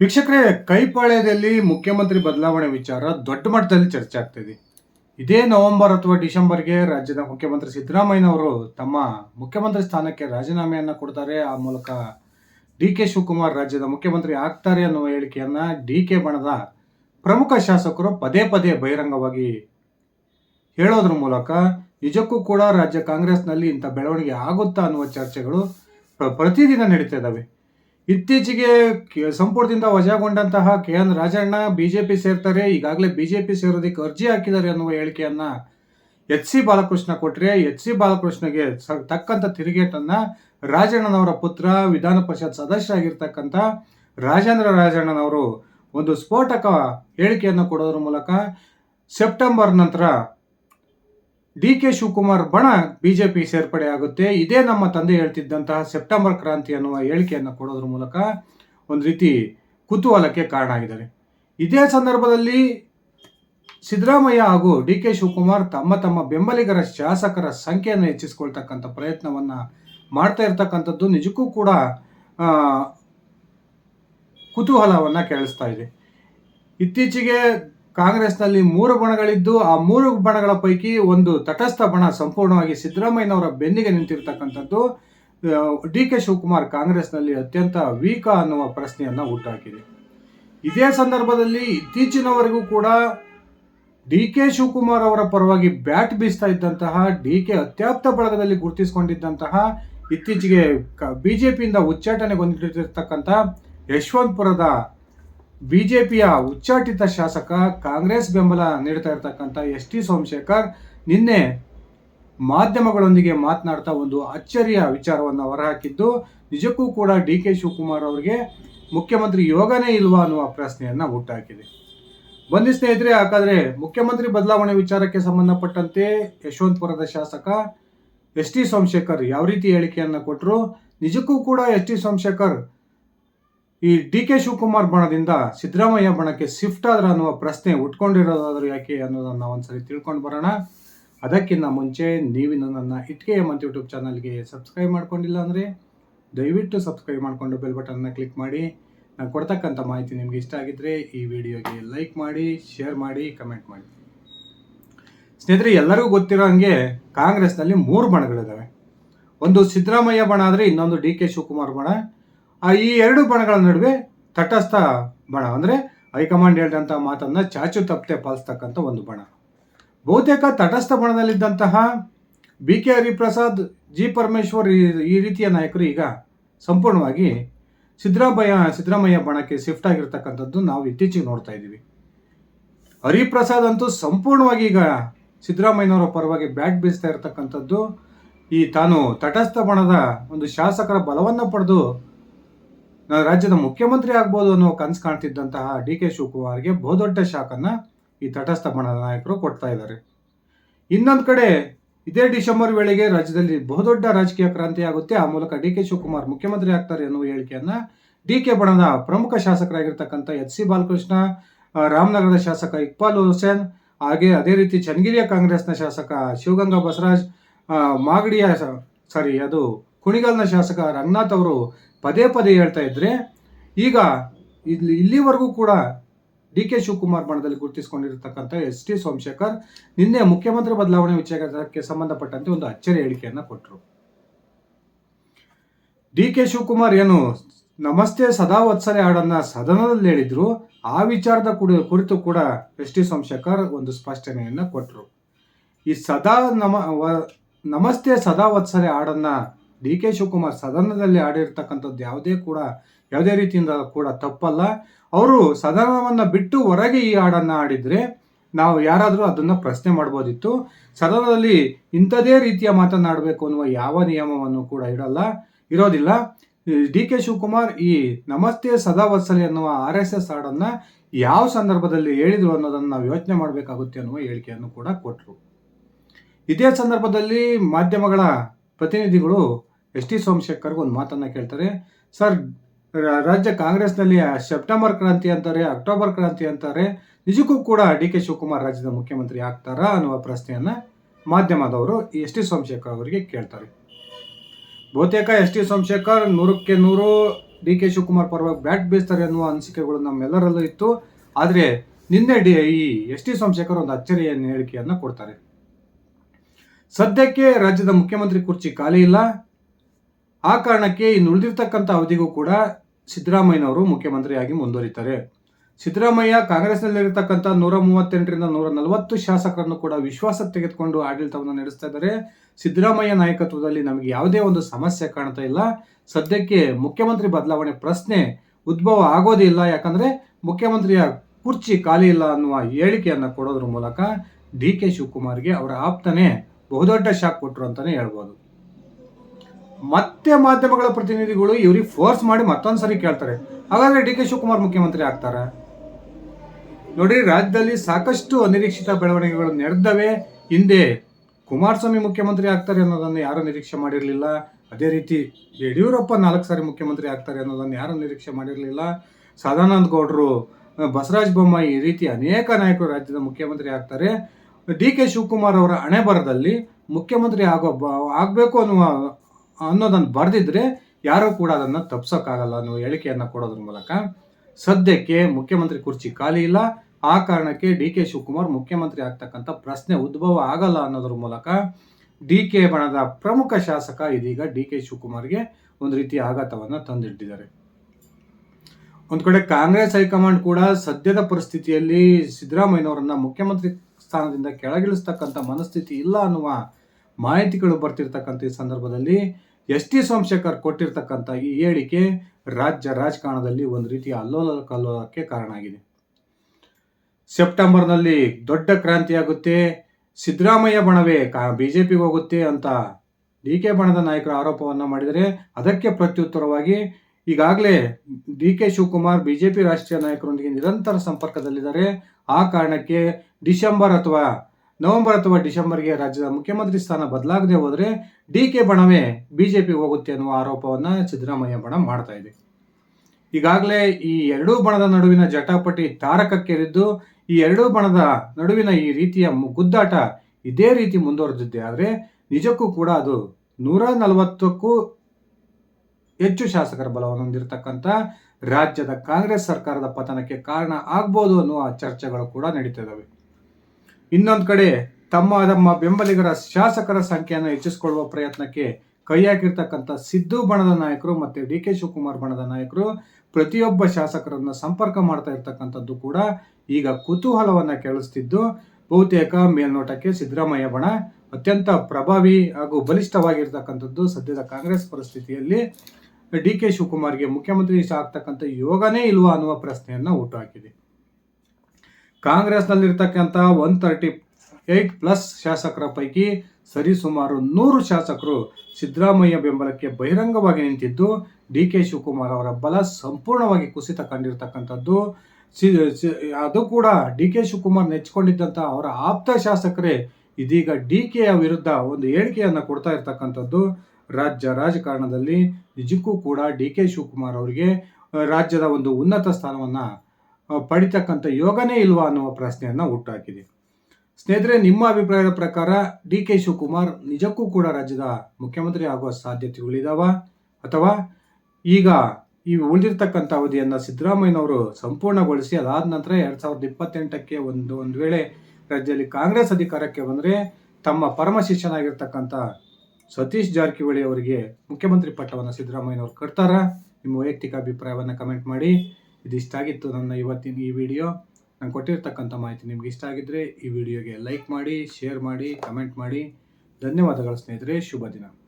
ವೀಕ್ಷಕರೇ, ಕೈಪಾಳ್ಯದಲ್ಲಿ ಮುಖ್ಯಮಂತ್ರಿ ಬದಲಾವಣೆ ವಿಚಾರ ದೊಡ್ಡ ಮಟ್ಟದಲ್ಲಿ ಚರ್ಚೆ ಆಗ್ತಿದೆ ಇದೇ. ನವೆಂಬರ್ ಅಥವಾ ಡಿಸೆಂಬರ್ಗೆ ರಾಜ್ಯದ ಮುಖ್ಯಮಂತ್ರಿ ಸಿದ್ದರಾಮಯ್ಯನವರು ತಮ್ಮ ಮುಖ್ಯಮಂತ್ರಿ ಸ್ಥಾನಕ್ಕೆ ರಾಜೀನಾಮೆಯನ್ನು ಕೊಡ್ತಾರೆ. ಆ ಮೂಲಕ ಡಿ ಕೆ ಶಿವಕುಮಾರ್ ರಾಜ್ಯದ ಮುಖ್ಯಮಂತ್ರಿ ಆಗ್ತಾರೆ ಅನ್ನುವ ಹೇಳಿಕೆಯನ್ನ ಡಿ ಕೆ ಬಣದ ಪ್ರಮುಖ ಶಾಸಕರು ಪದೇ ಪದೇ ಬಹಿರಂಗವಾಗಿ ಹೇಳೋದ್ರ ಮೂಲಕ ನಿಜಕ್ಕೂ ಕೂಡ ರಾಜ್ಯ ಕಾಂಗ್ರೆಸ್ನಲ್ಲಿ ಇಂಥ ಬೆಳವಣಿಗೆ ಆಗುತ್ತಾ ಅನ್ನುವ ಚರ್ಚೆಗಳು ಪ್ರತಿದಿನ ನಡೀತಾ ಇದ್ದಾವೆ ಇತ್ತೀಚೆಗೆ ಸಂಪುಟದಿಂದ ವಜಾಗೊಂಡಂತಹ ಕೆ ಎನ್ ರಾಜಣ್ಣ ಬಿಜೆಪಿ ಸೇರ್ತಾರೆ. ಈಗಾಗಲೇ ಬಿಜೆಪಿ ಸೇರೋದಕ್ಕೆ ಅರ್ಜಿ ಹಾಕಿದ್ದಾರೆ ಅನ್ನುವ ಹೇಳಿಕೆಯನ್ನ ಎಚ್ ಸಿ ಬಾಲಕೃಷ್ಣ ಕೊಟ್ರೆ ಎಚ್ ಸಿ ಬಾಲಕೃಷ್ಣಗೆ ತಕ್ಕಂತ ತಿರುಗೇಟನ್ನ ರಾಜಣ್ಣನವರ ಪುತ್ರ, ವಿಧಾನ ಪರಿಷತ್ ಸದಸ್ಯರಾಗಿರ್ತಕ್ಕಂಥ ರಾಜೇಂದ್ರ ರಾಜಣ್ಣನವರು ಒಂದು ಸ್ಫೋಟಕ ಹೇಳಿಕೆಯನ್ನು ಕೊಡೋದ್ರ ಮೂಲಕ ಸೆಪ್ಟೆಂಬರ್ ನಂತರ ಡಿ ಕೆ ಶಿವಕುಮಾರ್ ಬಣ ಬಿಜೆಪಿ ಸೇರ್ಪಡೆ ಆಗುತ್ತೆ. ಇದೇ ನಮ್ಮ ತಂದೆ ಹೇಳ್ತಿದ್ದಂತಹ ಸೆಪ್ಟೆಂಬರ್ ಕ್ರಾಂತಿ ಅನ್ನುವ ಹೇಳಿಕೆಯನ್ನು ಕೊಡೋದ್ರ ಮೂಲಕ ಒಂದು ರೀತಿ ಕುತೂಹಲಕ್ಕೆ ಕಾರಣ ಆಗಿದ್ದಾರೆ. ಇದೇ ಸಂದರ್ಭದಲ್ಲಿ ಸಿದ್ದರಾಮಯ್ಯ ಹಾಗೂ ಡಿ ಕೆ ಶಿವಕುಮಾರ್ ತಮ್ಮ ತಮ್ಮ ಬೆಂಬಲಿಗರ ಶಾಸಕರ ಸಂಖ್ಯೆಯನ್ನು ಹೆಚ್ಚಿಸಿಕೊಳ್ತಕ್ಕಂಥ ಪ್ರಯತ್ನವನ್ನ ಮಾಡ್ತಾ ಇರ್ತಕ್ಕಂಥದ್ದು ನಿಜಕ್ಕೂ ಕೂಡ ಕುತೂಹಲವನ್ನು ಕೆಳಿಸ್ತಾ ಇದೆ. ಇತ್ತೀಚೆಗೆ ಕಾಂಗ್ರೆಸ್ನಲ್ಲಿ ಮೂರು ಬಣಗಳಿದ್ದು, ಆ ಮೂರು ಬಣಗಳ ಪೈಕಿ ಒಂದು ತಟಸ್ಥ ಬಣ ಸಂಪೂರ್ಣವಾಗಿ ಸಿದ್ದರಾಮಯ್ಯನವರ ಬೆನ್ನಿಗೆ ನಿಂತಿರ್ತಕ್ಕಂಥದ್ದು. ಡಿ ಕೆ ಶಿವಕುಮಾರ್ ಕಾಂಗ್ರೆಸ್ನಲ್ಲಿ ಅತ್ಯಂತ ವೀಕ ಅನ್ನುವ ಪ್ರಶ್ನೆಯನ್ನ ಹುಟ್ಟಾಕಿದೆ. ಇದೇ ಸಂದರ್ಭದಲ್ಲಿ ಇತ್ತೀಚಿನವರೆಗೂ ಕೂಡ ಡಿ ಕೆ ಶಿವಕುಮಾರ್ ಅವರ ಪರವಾಗಿ ಬ್ಯಾಟ್ ಬೀಸ್ತಾ ಇದ್ದಂತಹ, ಡಿ ಕೆ ಅತ್ಯಾಪ್ತ ಬಳಗದಲ್ಲಿ ಗುರುತಿಸಿಕೊಂಡಿದ್ದಂತಹ, ಇತ್ತೀಚೆಗೆ ಬಿಜೆಪಿಯಿಂದ ಉಚ್ಚಾಟನೆಗೊಂಡಿರ್ತಕ್ಕಂಥ ಯಶವಂತಪುರದ ಬಿಜೆಪಿಯ ಉಚ್ಚಾಟಿತ ಶಾಸಕ, ಕಾಂಗ್ರೆಸ್ ಬೆಂಬಲ ನೀಡ್ತಾ ಇರತಕ್ಕಂಥ ಎಸ್ ಟಿ ಸೋಮಶೇಖರ್ ನಿನ್ನೆ ಮಾಧ್ಯಮಗಳೊಂದಿಗೆ ಮಾತನಾಡ್ತಾ ಒಂದು ಅಚ್ಚರಿಯ ವಿಚಾರವನ್ನು ಹೊರಹಾಕಿದ್ದು, ನಿಜಕ್ಕೂ ಕೂಡ ಡಿ ಕೆ ಶಿವಕುಮಾರ್ ಅವರಿಗೆ ಮುಖ್ಯಮಂತ್ರಿ ಯೋಗನೇ ಇಲ್ವಾ ಅನ್ನುವ ಪ್ರಶ್ನೆಯನ್ನ ಹುಟ್ಟಾಕಿದೆ. ಬನ್ನಿ ಸ್ನೇಹಿತರೆ, ಹಾಗಾದ್ರೆ ಮುಖ್ಯಮಂತ್ರಿ ಬದಲಾವಣೆ ವಿಚಾರಕ್ಕೆ ಸಂಬಂಧಪಟ್ಟಂತೆ ಯಶವಂತಪುರದ ಶಾಸಕ ಎಸ್ ಟಿ ಸೋಮಶೇಖರ್ ಯಾವ ರೀತಿ ಹೇಳಿಕೆಯನ್ನ ಕೊಟ್ಟರು ನಿಜಕ್ಕೂ ಕೂಡ ಎಸ್ ಟಿ ಸೋಮಶೇಖರ್ ಈ ಡಿ ಕೆ ಶಿವಕುಮಾರ್ ಬಣದಿಂದ ಸಿದ್ದರಾಮಯ್ಯ ಬಣಕ್ಕೆ ಶಿಫ್ಟ್ ಆದ್ರ ಅನ್ನುವ ಪ್ರಶ್ನೆ ಉಟ್ಕೊಂಡಿರೋದಾದ್ರೂ ಯಾಕೆ ಅನ್ನೋದನ್ನ ಒಂದ್ಸರಿ ತಿಳ್ಕೊಂಡು ಬರೋಣ. ಅದಕ್ಕಿಂತ ಮುಂಚೆ ನೀವು ನನ್ನ ಇಟ್ಕೆ ಮಂತ್ ಯೂಟ್ಯೂಬ್ ಚಾನಲ್ಗೆ ಸಬ್ಸ್ಕ್ರೈಬ್ ಮಾಡ್ಕೊಂಡಿಲ್ಲ ಅಂದರೆ ದಯವಿಟ್ಟು ಸಬ್ಸ್ಕ್ರೈಬ್ ಮಾಡಿಕೊಂಡು ಬೆಲ್ ಬಟನ್ನ ಕ್ಲಿಕ್ ಮಾಡಿ. ನಾನು ಕೊಡ್ತಕ್ಕಂಥ ಮಾಹಿತಿ ನಿಮಗೆ ಇಷ್ಟ ಆಗಿದ್ರೆ ಈ ವಿಡಿಯೋಗೆ ಲೈಕ್ ಮಾಡಿ, ಶೇರ್ ಮಾಡಿ, ಕಮೆಂಟ್ ಮಾಡಿ. ಸ್ನೇಹಿತರೆ, ಎಲ್ಲರಿಗೂ ಗೊತ್ತಿರೋ ಹಂಗೆ ಕಾಂಗ್ರೆಸ್ನಲ್ಲಿ ಮೂರು ಬಣಗಳಿದ್ದಾವೆ ಒಂದು ಸಿದ್ದರಾಮಯ್ಯ ಬಣ ಆದರೆ ಇನ್ನೊಂದು ಡಿ ಕೆ ಶಿವಕುಮಾರ್ ಬಣ. ಆ ಈ ಎರಡು ಬಣಗಳ ನಡುವೆ ತಟಸ್ಥ ಬಣ, ಅಂದರೆ ಹೈಕಮಾಂಡ್ ಹೇಳಿದಂಥ ಮಾತನ್ನು ಚಾಚು ತಪ್ಪದೆ ಪಾಲಿಸ್ತಕ್ಕಂಥ ಒಂದು ಬಣ. ಬಹುತೇಕ ತಟಸ್ಥ ಬಣದಲ್ಲಿದ್ದಂತಹ B K Hariprasad G Parameshwar ಈ ರೀತಿಯ ನಾಯಕರು ಈಗ ಸಂಪೂರ್ಣವಾಗಿ ಸಿದ್ದರಾಮಯ್ಯ ಸಿದ್ದರಾಮಯ್ಯ ಬಣಕ್ಕೆ ಶಿಫ್ಟ್ ಆಗಿರ್ತಕ್ಕಂಥದ್ದು ನಾವು ಇತ್ತೀಚೆಗೆ ನೋಡ್ತಾ ಇದ್ದೀವಿ. ಹರಿಪ್ರಸಾದ್ ಅಂತೂ ಸಂಪೂರ್ಣವಾಗಿ ಈಗ ಸಿದ್ದರಾಮಯ್ಯನವರ ಪರವಾಗಿ ಬ್ಯಾಟ್ ಬೀಸ್ತಾ ಇರತಕ್ಕಂಥದ್ದು. ಈ ತಾನು ತಟಸ್ಥ ಬಣದ ಒಂದು ಶಾಸಕರ ಬಲವನ್ನು ಪಡೆದು ರಾಜ್ಯದ ಮುಖ್ಯಮಂತ್ರಿ ಆಗ್ಬೋದು ಅನ್ನೋ ಕನಸು ಕಾಣ್ತಿದ್ದಂತಹ ಡಿ ಕೆ ಶಿವಕುಮಾರ್ಗೆ ಬಹುದೊಡ್ಡ ಶಾಕನ್ನ ಈ ತಟಸ್ಥ ಬಣದ ನಾಯಕರು ಕೊಡ್ತಾ ಇದ್ದಾರೆ. ಇನ್ನೊಂದು ಕಡೆ ಇದೇ ಡಿಸೆಂಬರ್ ವೇಳೆಗೆ ರಾಜ್ಯದಲ್ಲಿ ಬಹುದೊಡ್ಡ ರಾಜಕೀಯ ಕ್ರಾಂತಿ ಆಗುತ್ತೆ. ಆ ಮೂಲಕ ಡಿ ಕೆ ಶಿವಕುಮಾರ್ ಮುಖ್ಯಮಂತ್ರಿ ಆಗ್ತಾರೆ ಅನ್ನುವ ಹೇಳಿಕೆಯನ್ನ ಡಿ ಕೆ ಬಣದ ಪ್ರಮುಖ ಶಾಸಕರಾಗಿರ್ತಕ್ಕಂಥ ಎಚ್ ಸಿ ಬಾಲಕೃಷ್ಣ ರಾಮನಗರದ ಶಾಸಕ ಇಕ್ಬಾಲ್ ಹುಸೇನ್, ಹಾಗೆ ಅದೇ ರೀತಿ ಚನ್ನಗಿರಿಯ ಕಾಂಗ್ರೆಸ್ನ ಶಾಸಕ ಶಿವಗಂಗಾ ಬಸವರಾಜ್ ಮಾಗಡಿಯ ಸಾರಿ ಅದು ಕುಣಿಗಲ್ನ ಶಾಸಕ ರಂಗನಾಥ್ ಅವರು ಪದೇ ಪದೇ ಹೇಳ್ತಾ ಇದ್ರೆ, ಈಗ ಇಲ್ಲಿ, ಇಲ್ಲಿವರೆಗೂ ಕೂಡ ಡಿ ಕೆ ಶಿವಕುಮಾರ್ ಬಣದಲ್ಲಿ ಗುರುತಿಸಿಕೊಂಡಿರತಕ್ಕಂಥ ಎಸ್ ಟಿ ಸೋಮಶೇಖರ್ ನಿನ್ನೆ ಮುಖ್ಯಮಂತ್ರಿ ಬದಲಾವಣೆ ವಿಚಾರಕ್ಕೆ ಸಂಬಂಧಪಟ್ಟಂತೆ ಒಂದು ಅಚ್ಚರಿ ಹೇಳಿಕೆಯನ್ನ ಕೊಟ್ಟರು ಡಿ ಕೆ ಶಿವಕುಮಾರ್ ಏನು ನಮಸ್ತೆ ಸದಾ ವತ್ಸರೆ ಹಾಡನ್ನ ಸದನದಲ್ಲಿ ಹೇಳಿದ್ರು, ಆ ವಿಚಾರದ ಕುರಿತು ಕೂಡ ಎಸ್ ಟಿ ಸೋಮಶೇಖರ್ ಒಂದು ಸ್ಪಷ್ಟನೆಯನ್ನ ಕೊಟ್ಟರು ಈ ಸದಾ ನಮ ನಮಸ್ತೆ ಸದಾ ವತ್ಸರೆ ಹಾಡನ್ನ ಡಿ ಕೆ ಶಿವಕುಮಾರ್ ಸದನದಲ್ಲಿ ಆಡಿರ್ತಕ್ಕಂಥದ್ದು ಯಾವುದೇ ಕೂಡ, ಯಾವುದೇ ರೀತಿಯಿಂದ ಕೂಡ ತಪ್ಪಲ್ಲ. ಅವರು ಸದನವನ್ನು ಬಿಟ್ಟು ಹೊರಗೆ ಈ ಹಾಡನ್ನು ಆಡಿದರೆ ನಾವು ಯಾರಾದರೂ ಅದನ್ನು ಪ್ರಶ್ನೆ ಮಾಡ್ಬೋದಿತ್ತು. ಸದನದಲ್ಲಿ ಇಂಥದೇ ರೀತಿಯ ಮಾತನಾಡಬೇಕು ಅನ್ನುವ ಯಾವ ನಿಯಮವನ್ನು ಕೂಡ ಇಡಲ್ಲ, ಇರೋದಿಲ್ಲ. ಡಿ ಕೆ ಶಿವಕುಮಾರ್ ಈ ನಮಸ್ತೆ ಸದಾ ವತ್ಸಲೆ ಅನ್ನುವ ಆರ್ ಎಸ್ ಎಸ್ ಹಾಡನ್ನು ಯಾವ ಸಂದರ್ಭದಲ್ಲಿ ಹೇಳಿದರು ಅನ್ನೋದನ್ನು ನಾವು ಯೋಚನೆ ಮಾಡಬೇಕಾಗುತ್ತೆ ಅನ್ನುವ ಹೇಳಿಕೆಯನ್ನು ಕೂಡ ಕೊಟ್ಟರು ಇದೇ ಸಂದರ್ಭದಲ್ಲಿ ಮಾಧ್ಯಮಗಳ ಪ್ರತಿನಿಧಿಗಳು ಎಸ್ ಟಿ ಸೋಮಶೇಖರ್ಗೆ ಒಂದು ಮಾತನ್ನ ಕೇಳ್ತಾರೆ. ಸರ್ ರಾಜ್ಯ ಕಾಂಗ್ರೆಸ್ನಲ್ಲಿ ಸೆಪ್ಟೆಂಬರ್ ಕ್ರಾಂತಿ ಅಂತಾರೆ, ಅಕ್ಟೋಬರ್ ಕ್ರಾಂತಿ ಅಂತಾರೆ, ನಿಜಕ್ಕೂ ಕೂಡ ಡಿ ಕೆ ಶಿವಕುಮಾರ್ ರಾಜ್ಯದ ಮುಖ್ಯಮಂತ್ರಿ ಆಗ್ತಾರಾ ಅನ್ನುವ ಪ್ರಶ್ನೆಯನ್ನ ಮಾಧ್ಯಮದವರು ಎಸ್ ಟಿ ಸೋಮಶೇಖರ್ ಅವರಿಗೆ ಕೇಳ್ತಾರೆ. ಬಹುತೇಕ ಎಸ್ ಟಿ ಸೋಮಶೇಖರ್ ನೂರಕ್ಕೆ ನೂರು, ಡಿ ಕೆ ಶಿವಕುಮಾರ್ ಪರವಾಗಿ ಬ್ಯಾಟ್ ಬೀಸ್ತಾರೆ ಅನ್ನುವ ಅನಿಸಿಕೆಗಳು ನಮ್ಮೆಲ್ಲರಲ್ಲೂ ಇತ್ತು. ಆದರೆ ನಿನ್ನೆ ಡಿ, ಈ ಎಸ್ ಟಿ ಸೋಮಶೇಖರ್ ಒಂದು ಅಚ್ಚರಿಯ ಹೇಳಿಕೆಯನ್ನು ಕೊಡ್ತಾರೆ. ಸದ್ಯಕ್ಕೆ ರಾಜ್ಯದ ಮುಖ್ಯಮಂತ್ರಿ ಕುರ್ಚಿ ಖಾಲಿ ಇಲ್ಲ. ಆ ಕಾರಣಕ್ಕೆ ಇನ್ನು ಉಳಿದಿರ್ತಕ್ಕಂಥ ಅವಧಿಗೂ ಕೂಡ ಸಿದ್ದರಾಮಯ್ಯನವರು ಮುಖ್ಯಮಂತ್ರಿಯಾಗಿ ಮುಂದುವರಿತಾರೆ. ಸಿದ್ದರಾಮಯ್ಯ ಕಾಂಗ್ರೆಸ್ನಲ್ಲಿರತಕ್ಕಂಥ ನೂರ ಮೂವತ್ತೆಂಟರಿಂದ ನೂರ ನಲವತ್ತು ಶಾಸಕರನ್ನು ಕೂಡ ವಿಶ್ವಾಸ ತೆಗೆದುಕೊಂಡು ಆಡಳಿತವನ್ನು ನಡೆಸ್ತಾ ಇದ್ದಾರೆ. ಸಿದ್ದರಾಮಯ್ಯ ನಾಯಕತ್ವದಲ್ಲಿ ನಮಗೆ ಯಾವುದೇ ಒಂದು ಸಮಸ್ಯೆ ಕಾಣ್ತಾ ಇಲ್ಲ. ಸದ್ಯಕ್ಕೆ ಮುಖ್ಯಮಂತ್ರಿ ಬದಲಾವಣೆ ಪ್ರಶ್ನೆ ಉದ್ಭವ ಆಗೋದೇ ಇಲ್ಲ. ಯಾಕಂದ್ರೆ ಮುಖ್ಯಮಂತ್ರಿಯ ಕುರ್ಚಿ ಖಾಲಿ ಇಲ್ಲ ಅನ್ನುವ ಹೇಳಿಕೆಯನ್ನು ಕೊಡೋದ್ರ ಮೂಲಕ ಡಿ ಕೆ ಶಿವಕುಮಾರ್ಗೆ ಅವರ ಆಪ್ತನೇ ಬಹುದೊಡ್ಡ ಶಾಕ್ ಕೊಟ್ಟರು ಅಂತಾನೆ ಹೇಳ್ಬೋದು. ಮತ್ತೆ ಮಾಧ್ಯಮಗಳ ಪ್ರತಿನಿಧಿಗಳು ಇವ್ರಿಗೆ ಫೋರ್ಸ್ ಮಾಡಿ ಮತ್ತೊಂದು ಸರಿ ಕೇಳ್ತಾರೆ. ಹಾಗಾದ್ರೆ ಡಿ ಕೆ ಶಿವಕುಮಾರ್ ಮುಖ್ಯಮಂತ್ರಿ ಆಗ್ತಾರೆ. ನೋಡಿ, ರಾಜ್ಯದಲ್ಲಿ ಸಾಕಷ್ಟು ಅನಿರೀಕ್ಷಿತ ಬೆಳವಣಿಗೆಗಳು ನಡೆದವೆ. ಹಿಂದೆ ಕುಮಾರಸ್ವಾಮಿ ಮುಖ್ಯಮಂತ್ರಿ ಆಗ್ತಾರೆ ಅನ್ನೋದನ್ನು ಯಾರು ನಿರೀಕ್ಷೆ ಮಾಡಿರಲಿಲ್ಲ. ಅದೇ ರೀತಿ ಯಡಿಯೂರಪ್ಪ ನಾಲ್ಕು ಸಾರಿ ಮುಖ್ಯಮಂತ್ರಿ ಆಗ್ತಾರೆ ಅನ್ನೋದನ್ನು ಯಾರು ನಿರೀಕ್ಷೆ ಮಾಡಿರಲಿಲ್ಲ. ಸದಾನಂದ ಗೌಡರು, ಬಸವರಾಜ ಬೊಮ್ಮಾಯಿ ಈ ರೀತಿ ಅನೇಕ ನಾಯಕರು ರಾಜ್ಯದ ಮುಖ್ಯಮಂತ್ರಿ ಆಗ್ತಾರೆ. ಡಿ ಕೆ ಶಿವಕುಮಾರ್ ಅವರ ಹಣೆ ಬರದಲ್ಲಿ ಮುಖ್ಯಮಂತ್ರಿ ಆಗೋ ಆಗ್ಬೇಕು ಅನ್ನುವ ಅನ್ನೋದನ್ನು ಬರೆದಿದ್ರೆ ಯಾರೂ ಕೂಡ ಅದನ್ನು ತಪ್ಸೋಕ್ಕಾಗಲ್ಲ ಅನ್ನೋ ಹೇಳಿಕೆಯನ್ನು ಕೊಡೋದ್ರ ಮೂಲಕ. ಸದ್ಯಕ್ಕೆ ಮುಖ್ಯಮಂತ್ರಿ ಕುರ್ಚಿ ಖಾಲಿ ಇಲ್ಲ. ಆ ಕಾರಣಕ್ಕೆ ಡಿ ಕೆ ಶಿವಕುಮಾರ್ ಮುಖ್ಯಮಂತ್ರಿ ಆಗ್ತಕ್ಕಂಥ ಪ್ರಶ್ನೆ ಉದ್ಭವ ಆಗಲ್ಲ ಅನ್ನೋದ್ರ ಮೂಲಕ ಡಿ ಕೆ ಬಣದ ಪ್ರಮುಖ ಶಾಸಕ ಇದೀಗ ಡಿ ಕೆ ಶಿವಕುಮಾರ್ಗೆ ಒಂದು ರೀತಿಯ ಆಘಾತವನ್ನು ತಂದಿಟ್ಟಿದ್ದಾರೆ. ಒಂದು ಕಡೆ ಕಾಂಗ್ರೆಸ್ ಹೈಕಮಾಂಡ್ ಕೂಡ ಸದ್ಯದ ಪರಿಸ್ಥಿತಿಯಲ್ಲಿ ಸಿದ್ದರಾಮಯ್ಯನವರನ್ನ ಮುಖ್ಯಮಂತ್ರಿ ಸ್ಥಾನದಿಂದ ಕೆಳಗಿಳಿಸ್ತಕ್ಕಂಥ ಮನಸ್ಥಿತಿ ಇಲ್ಲ ಅನ್ನುವ ಮಾಹಿತಿಗಳು ಬರ್ತಿರ್ತಕ್ಕಂಥ ಈ ಸಂದರ್ಭದಲ್ಲಿ ಎಸ್ ಟಿ ಸೋಮಶೇಖರ್ ಕೊಟ್ಟಿರ್ತಕ್ಕಂಥ ಈ ಹೇಳಿಕೆ ರಾಜ್ಯ ರಾಜಕಾರಣದಲ್ಲಿ ಒಂದು ರೀತಿಯ ಅಲ್ಲೋಲ ಕಲ್ಲೋಲಕ್ಕೆ ಕಾರಣ ಆಗಿದೆ. ಸೆಪ್ಟೆಂಬರ್ನಲ್ಲಿ ದೊಡ್ಡ ಕ್ರಾಂತಿಯಾಗುತ್ತೆ ಸಿದ್ದರಾಮಯ್ಯ ಬಣವೇ ಕಾ ಬಿ ಜೆ ಪಿಗೆ ಹೋಗುತ್ತೆ ಅಂತ ಡಿ ಕೆ ಬಣದ ನಾಯಕರ ಆರೋಪವನ್ನು ಮಾಡಿದರೆ ಅದಕ್ಕೆ ಪ್ರತ್ಯುತ್ತರವಾಗಿ ಈಗಾಗಲೇ D K Shivakumar B J P ರಾಷ್ಟ್ರೀಯ ನಾಯಕರೊಂದಿಗೆ ನಿರಂತರ ಸಂಪರ್ಕದಲ್ಲಿದ್ದಾರೆ. ಆ ಕಾರಣಕ್ಕೆ ಡಿಸೆಂಬರ್ ಅಥವಾ ನವೆಂಬರ್ ಅಥವಾ ಡಿಸೆಂಬರ್ಗೆ ರಾಜ್ಯದ ಮುಖ್ಯಮಂತ್ರಿ ಸ್ಥಾನ ಬದಲಾಗದೆ ಹೋದರೆ ಡಿ ಕೆ ಬಣವೇ ಬಿಜೆಪಿ ಹೋಗುತ್ತೆ ಅನ್ನುವ ಆರೋಪವನ್ನು ಸಿದ್ದರಾಮಯ್ಯ ಬಣ ಮಾಡ್ತಾ ಇದೆ. ಈಗಾಗಲೇ ಈ ಎರಡೂ ಬಣದ ನಡುವಿನ ಜಟಾಪಟಿ ತಾರಕಕ್ಕೇರಿದ್ದು, ಈ ಎರಡೂ ಬಣದ ನಡುವಿನ ಈ ರೀತಿಯ ಗುದ್ದಾಟ ಇದೇ ರೀತಿ ಮುಂದುವರೆದಿದ್ದೆ ಆದರೆ ನಿಜಕ್ಕೂ ಕೂಡ ಅದು ನೂರ ನಲವತ್ತಕ್ಕೂ ಹೆಚ್ಚು ಶಾಸಕರ ಬಲವನ್ನು ಹೊಂದಿರತಕ್ಕಂಥ ರಾಜ್ಯದ ಕಾಂಗ್ರೆಸ್ ಸರ್ಕಾರದ ಪತನಕ್ಕೆ ಕಾರಣ ಆಗ್ಬೋದು ಅನ್ನುವ ಚರ್ಚೆಗಳು ಕೂಡ ನಡೀತಿದ್ದಾವೆ ಇನ್ನೊಂದು ಕಡೆ ತಮ್ಮ ತಮ್ಮ ಬೆಂಬಲಿಗರ ಶಾಸಕರ ಸಂಖ್ಯೆಯನ್ನು ಹೆಚ್ಚಿಸಿಕೊಳ್ಳುವ ಪ್ರಯತ್ನಕ್ಕೆ ಕೈ ಹಾಕಿರ್ತಕ್ಕಂಥ ಸಿದ್ದು ಬಣದ ನಾಯಕರು ಮತ್ತೆ ಡಿ ಕೆ ಶಿವಕುಮಾರ್ ಬಣದ ನಾಯಕರು ಪ್ರತಿಯೊಬ್ಬ ಶಾಸಕರನ್ನ ಸಂಪರ್ಕ ಮಾಡ್ತಾ ಇರ್ತಕ್ಕಂಥದ್ದು ಕೂಡ ಈಗ ಕುತೂಹಲವನ್ನು ಕೇಳಿಸ್ತಿದ್ದು ಬಹುತೇಕ ಮೇಲ್ನೋಟಕ್ಕೆ ಸಿದ್ದರಾಮಯ್ಯ ಬಣ ಅತ್ಯಂತ ಪ್ರಭಾವಿ ಹಾಗೂ ಬಲಿಷ್ಠವಾಗಿರ್ತಕ್ಕಂಥದ್ದು ಸದ್ಯದ ಕಾಂಗ್ರೆಸ್ ಪರಿಸ್ಥಿತಿಯಲ್ಲಿ ಡಿ ಕೆ ಶಿವಕುಮಾರ್ಗೆ ಮುಖ್ಯಮಂತ್ರಿ ಆಗ್ತಕ್ಕಂಥ ಯೋಗನೇ ಇಲ್ವಾ ಅನ್ನುವ ಪ್ರಶ್ನೆಯನ್ನ ಹುಟ್ಟುಹಾಕಿದೆ ಕಾಂಗ್ರೆಸ್ನಲ್ಲಿರ್ತಕ್ಕಂಥ ಒನ್ ತರ್ಟಿ ಏಯ್ಟ್ ಪ್ಲಸ್ ಶಾಸಕರ ಪೈಕಿ ಸರಿಸುಮಾರು ನೂರು ಶಾಸಕರು ಸಿದ್ದರಾಮಯ್ಯ ಬೆಂಬಲಕ್ಕೆ ಬಹಿರಂಗವಾಗಿ ನಿಂತಿದ್ದು, ಡಿ ಕೆ ಶಿವಕುಮಾರ್ ಅವರ ಬಲ ಸಂಪೂರ್ಣವಾಗಿ ಕುಸಿತ ಕಂಡಿರ್ತಕ್ಕಂಥದ್ದು. ಸಿ ಅದು ಕೂಡ ಡಿ ಕೆ ಶಿವಕುಮಾರ್ ನೆಚ್ಚಿಕೊಂಡಿದ್ದಂಥ ಅವರ ಆಪ್ತ ಶಾಸಕರೇ ಇದೀಗ ಡಿ ಕೆಯ ವಿರುದ್ಧ ಒಂದು ಹೇಳಿಕೆಯನ್ನು ಕೊಡ್ತಾ ಇರ್ತಕ್ಕಂಥದ್ದು. ರಾಜ್ಯ ರಾಜಕಾರಣದಲ್ಲಿ ನಿಜಕ್ಕೂ ಕೂಡ ಡಿ ಕೆ ಶಿವಕುಮಾರ್ ಅವರಿಗೆ, ರಾಜ್ಯದ ಒಂದು ಉನ್ನತ ಸ್ಥಾನವನ್ನು ಪಡಿತಕ್ಕಂಥ ಯೋಗನೇ ಇಲ್ವಾ ಅನ್ನುವ ಪ್ರಶ್ನೆಯನ್ನು ಹುಟ್ಟಾಕಿದೆ. ಸ್ನೇಹಿತರೆ, ನಿಮ್ಮ ಅಭಿಪ್ರಾಯದ ಪ್ರಕಾರ ಡಿ ಕೆ ಶಿವಕುಮಾರ್ ನಿಜಕ್ಕೂ ಕೂಡ ರಾಜ್ಯದ ಮುಖ್ಯಮಂತ್ರಿ ಆಗುವ ಸಾಧ್ಯತೆಗಳಿದಾವ? ಅಥವಾ ಈಗ ಈ ಉಳಿದಿರ್ತಕ್ಕಂಥ ಅವಧಿಯನ್ನು ಸಿದ್ದರಾಮಯ್ಯನವರು ಸಂಪೂರ್ಣಗೊಳಿಸಿ ಅದಾದ ನಂತರ ಎರಡು ಸಾವಿರದ ಇಪ್ಪತ್ತೆಂಟಕ್ಕೆ ಒಂದು ಒಂದು ವೇಳೆ ರಾಜ್ಯದಲ್ಲಿ ಕಾಂಗ್ರೆಸ್ ಅಧಿಕಾರಕ್ಕೆ ಬಂದರೆ ತಮ್ಮ ಪರಮ ಶಿಷ್ಯನಾಗಿರ್ತಕ್ಕಂಥ ಸತೀಶ್ ಜಾರಕಿಹೊಳಿ ಅವರಿಗೆ ಮುಖ್ಯಮಂತ್ರಿ ಪಟ್ಟವನ್ನು ಸಿದ್ದರಾಮಯ್ಯನವರು ಕಟ್ತಾರ? ನಿಮ್ಮ ವೈಯಕ್ತಿಕ ಅಭಿಪ್ರಾಯವನ್ನು ಕಮೆಂಟ್ ಮಾಡಿ. ಇದಿಷ್ಟಾಗಿತ್ತು ನನ್ನ ಇವತ್ತಿನ ಈ ವಿಡಿಯೋ. ನಾನು ಕೊಟ್ಟಿರ್ತಕ್ಕಂಥ ಮಾಹಿತಿ ನಿಮ್ಗೆ ಇಷ್ಟ ಆಗಿದ್ದರೆ ಈ ವಿಡಿಯೋಗೆ ಲೈಕ್ ಮಾಡಿ, ಶೇರ್ ಮಾಡಿ, ಕಮೆಂಟ್ ಮಾಡಿ. ಧನ್ಯವಾದಗಳು ಸ್ನೇಹಿತರೆ, ಶುಭ ದಿನ.